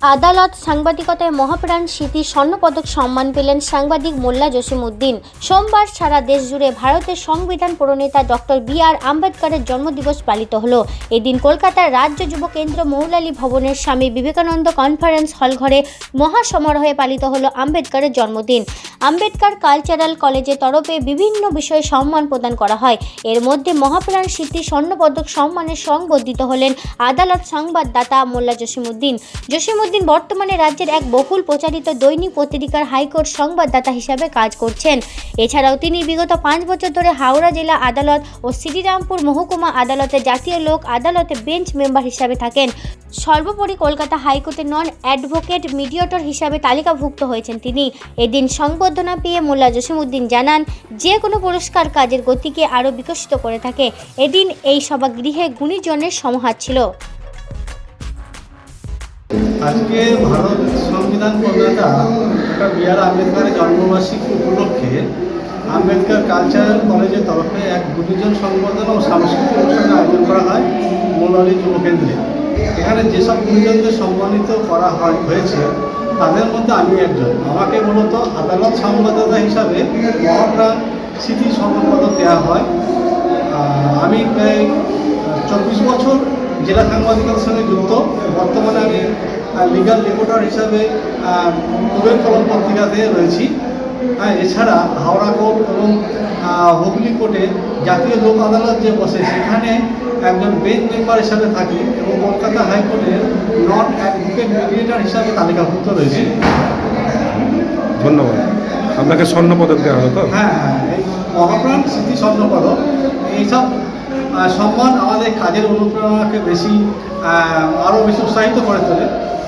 আদালত সাংবাদিকতায় মহাপ্রাণ স্মৃতি স্বর্ণপদক সম্মান পেলেন সাংবাদিক মোল্লা জসিমউদ্দিন। সোমবার সারা দেশ জুড়ে ভারতের সংবিধান প্রণেতা ডক্টর বি আর আম্বেদকরের জন্মদিবস পালিত হল। এদিন কলকাতার রাজ্য যুব কেন্দ্র মৌলালী ভবনের স্বামী বিবেকানন্দ কনফারেন্স হল ঘরে মহাসমারোহে পালিত হল আম্বেদকরের জন্মদিন। আম্বেদকর কালচারাল কলেজের তরফে বিভিন্ন বিষয়ে সম্মান প্রদান করা হয়। এর মধ্যে মহাপ্রাণ স্মৃতি স্বর্ণপদক সম্মানে সংবর্ধিত হলেন আদালত সংবাদদাতা মোল্লা জসিমউদ্দিন জসিমউদ্দিন বর্তমানে রাজ্যের এক বহুল প্রচারিত দৈনিক পত্রিকার হাইকোর্ট সংবাদদাতা হিসাবে কাজ করছেন। এছাড়াও তিনি বিগত পাঁচ বছর ধরে হাওড়া জেলা আদালত ও শ্রীরামপুর মহকুমা আদালতে জাতীয় লোক আদালতে বেঞ্চ মেম্বার হিসাবে থাকেন। সর্বোপরি কলকাতা হাইকোর্টে নন অ্যাডভোকেট মিডিয়েটর হিসাবে তালিকাভুক্ত হয়েছেন তিনি। এদিন সংবর্ধনা পেয়ে মোল্লা জসিমউদ্দিন জানান, যে কোনো পুরস্কার কাজের গতিকে আরও বিকশিত করে থাকে। এদিন এই সভাগৃহে গুণীজনের সমাহার ছিল। আজকে ভারত সংবিধান প্রণেতা ডক্টর বি আর আম্বেদকরের জন্মবার্ষিকী উপলক্ষে আম্বেদকর কালচারাল কলেজের তরফে এক গুরুজন সংবর্ধনা ও সাংস্কৃতিক অনুষ্ঠানের আয়োজন করা হয় মৌলালী যুবকেন্দ্রে এখানে যেসব গুরুজনদের সম্মানিত করা হয়, হয়েছে, তাদের মধ্যে আমি একজন। আমাকে মূলত আদালত সংবাদদাতা হিসাবে মহাপ্রাণ স্মৃতি সম্মানপদক দেওয়া হয়। আমি প্রায় চব্বিশ বছর জেলা সাংবাদিকতার সঙ্গে যুক্ত। বর্তমানে আমি লিগাল রিপোর্টার হিসাবে কুবের কলম পত্রিকাতে রয়েছি। হ্যাঁ এছাড়া হাওড়া কোর্ট এবং হুগলি কোর্টে জাতীয় লোক আদালত যে বসে সেখানে একজন বেঞ্চ মেম্বার হিসাবে থাকি এবং কলকাতা হাইকোর্টের নন অ্যাডভোকেট মিডিয়েটার হিসাবে তালিকাভুক্ত রয়েছে। ধন্যবাদ। আপনাকে স্বর্ণ পদক দেওয়া হলো তো? হ্যাঁ হ্যাঁ এই মহাপ্রাণ স্মৃতি স্বর্ণপদক। এইসব আহ, সম্মান আমাদের কাজের অনুপ্রেরণাকে বেশি আরও বেশি উৎসাহিত করে তোলে।